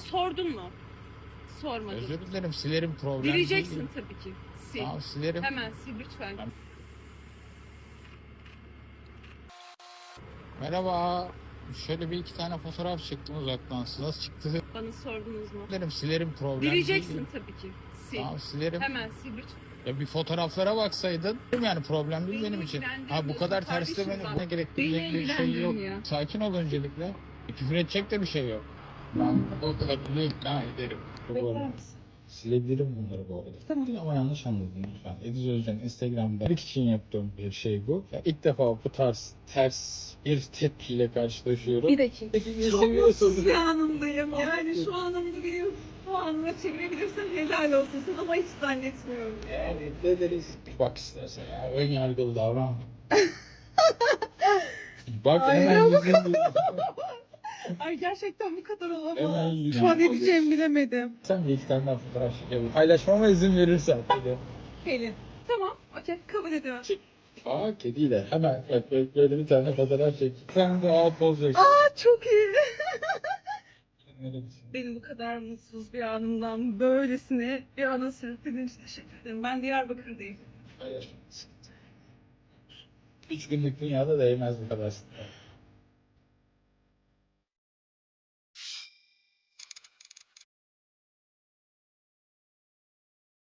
Sordun mu? Sormadın. Özür dilerim silerim problem Dileyeceksin değil. tabii ki. Sil. Tamam silerim. Hemen sil lütfen. Tamam. Merhaba. Şöyle bir iki tane fotoğraf çıktım uzaktan. Siz Nasıl çıktı? Bana sordunuz mu? Dilerim silerim problem Dileyeceksin değil. tabii ki. Sil. Tamam silerim. Hemen sil lütfen. Ya bir fotoğraflara baksaydın. Yani problem değil Beni benim için. Ha bu kadar terste beni ben. ne gerektirecek bir şey yok. ilgilendirmiyor. Sakin ol öncelikle. E, Küfür edecek de bir şey yok. Ben o kadını ikna ederim. Bu arada. Silebilirim bunları bu arada. Tamam. Ama yanlış anladın lütfen. Ediz Özcan Instagram'da ilk için yaptığım bir şey bu. Ya İlk defa bu tarz ters bir tepkiyle karşılaşıyorum. Bir dakika. Peki Çok seviyorsun. mutsuz bir anımdayım. Yani şu anımda bir bu anıma çevirebilirsen helal olsun sana ama hiç zannetmiyorum. Yani ne deriz? Bak istersen ya. Ön yargılı davran. Bak Ay, hemen Ay gerçekten bu kadar olamaz. Şu an ne diyeceğimi bilemedim. Sen bir iki tane daha fotoğraf çekelim. Paylaşmama izin verirsen. Hadi. Pelin. Tamam. Okey. Kabul ediyorum. Aa kediyle. Hemen bak böyle- böyle bir tane fotoğraf çek. Sen de al poz çek. Aa çok iyi. Neredesin? Benim bu kadar mutsuz bir anımdan böylesine bir ana sürüklediğin için teşekkür ederim. Ben Diyarbakır'dayım. Hayır. Üç günlük dünyada değmez bu kadar.